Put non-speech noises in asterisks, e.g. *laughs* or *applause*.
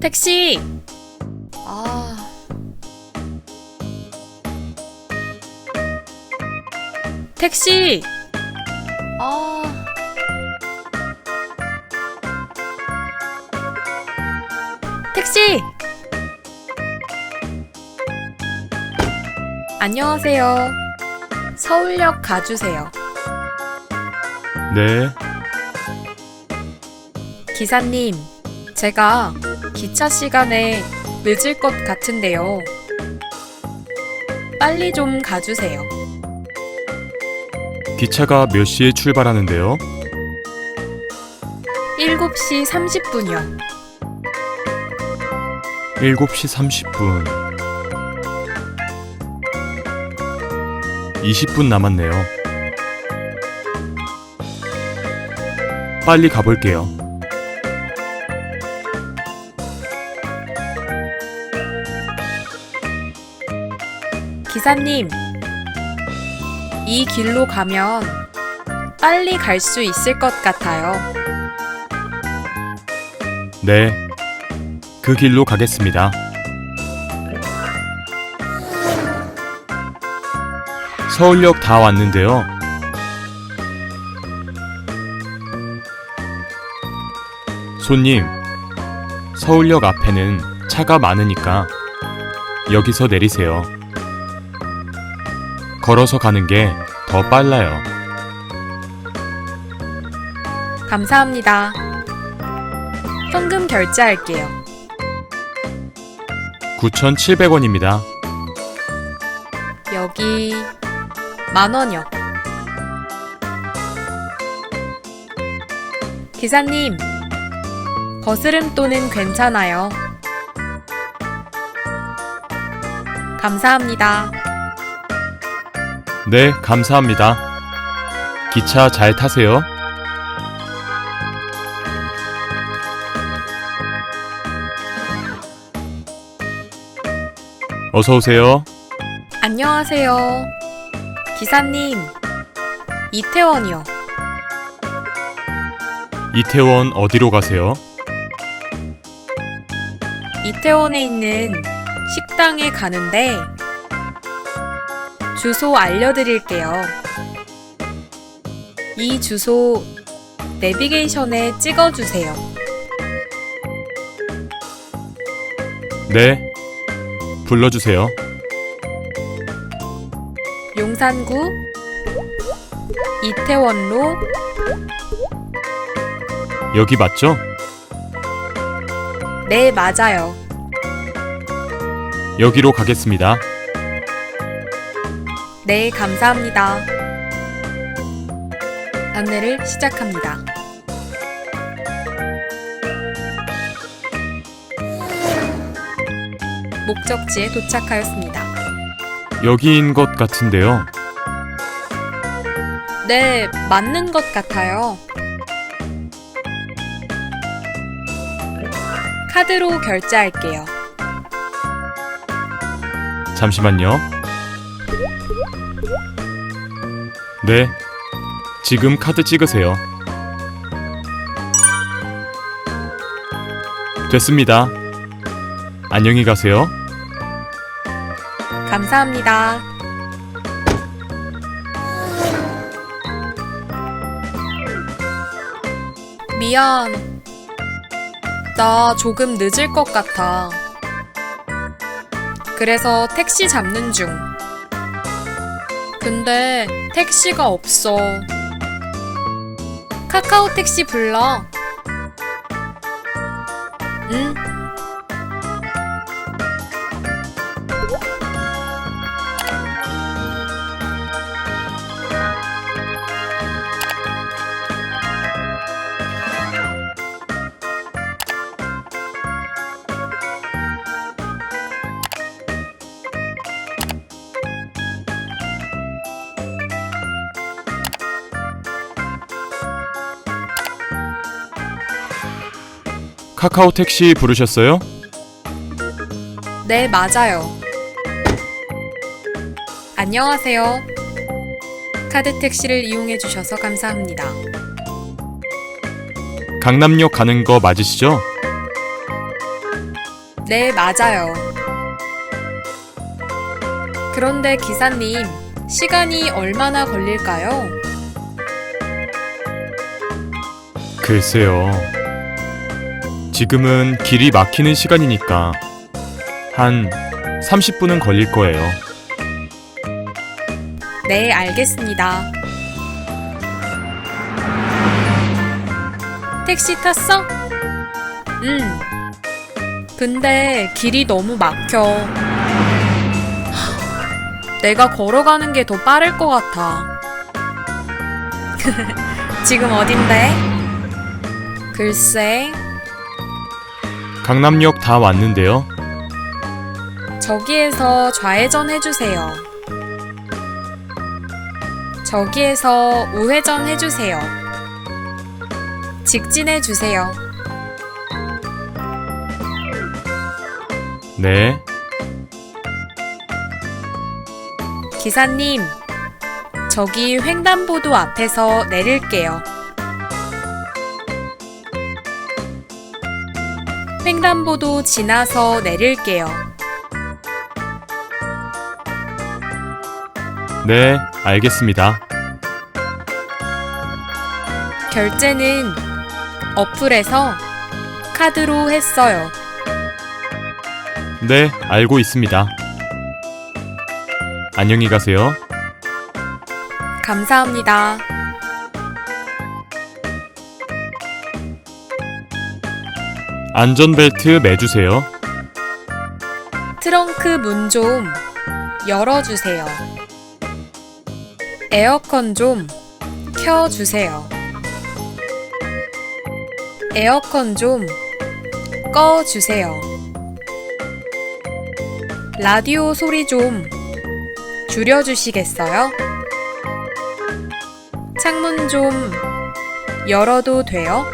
택시! 아. 택시! 아. 택시! 안녕하세요. 서울역 가주세요. 네, 기사님, 제가 기차 시간에 늦을 것 같은데요. 빨리 좀 가주세요. 기차가 몇 시에 출발하는데요? 7시 30분이요. 7시 30분. 20분 남았네요. 빨리 가볼게요. 기사님, 이 길로 가면 빨리 갈 수 있을 것 같아요. 네, 그 길로 가겠습니다. 서울역 다 왔는데요. 손님, 서울역 앞에는 차가 많으니까 여기서 내리세요. 걸어서 가는 게 더 빨라요. 감사합니다. 현금 결제할게요. 9,700원입니다. 여기 만 원이요. 기사님, 거스름돈은 괜찮아요. 감사합니다. 네, 감사합니다. 기차 잘 타세요. 어서 오세요. 안녕하세요. 기사님, 이태원이요. 이태원 어디로 가세요? 이태원에 있는 식당에 가는데 주소 알려드릴게요. 이 주소 내비게이션에 찍어주세요. 네. 불러주세요. 용산구 이태원로 여기 맞죠? 네 맞아요. 여기로 가겠습니다. 네 감사합니다. 안내를 시작합니다. 목적지에 도착하였습니다. 여기인 것 같은데요. 네, 맞는 것 같아요. 카드로 결제할게요. 잠시만요. 네. 지금 카드 찍으세요. 됐습니다. 안녕히 가세요. 감사합니다. 미안. 나 조금 늦을 것 같아. 그래서 택시 잡는 중. 근데 택시가 없어. 카카오 택시 불러. 응? 카카오 택시 부르셨어요? 네, 맞아요. 안녕하세요. 카드 택시를 이용해 주셔서 감사합니다. 강남역 가는 거 맞으시죠? 네, 맞아요. 그런데 기사님, 시간이 얼마나 걸릴까요? 글쎄요. 지금은 길이 막히는 시간이니까 한 30분은 걸릴 거예요. 네, 알겠습니다. 택시 탔어? 응. 근데 길이 너무 막혀. 하, 내가 걸어가는 게 더 빠를 것 같아. *laughs* 지금 어딘데? 글쎄, 강남역 다 왔는데요. 저기에서 좌회전 해주세요. 저기에서 우회전 해주세요. 직진해 주세요. 네, 기사님, 저기 횡단보도 앞에서 내릴게요. 횡단보도 지나서 내릴게요. 네, 알겠습니다. 결제는 어플에서 카드로 했어요. 네, 알고 있습니다. 안녕히 가세요. 감사합니다. 안전벨트 매주세요. 트렁크 문 좀 열어주세요. 에어컨 좀 켜주세요. 에어컨 좀 꺼주세요. 라디오 소리 좀 줄여주시겠어요? 창문 좀 열어도 돼요?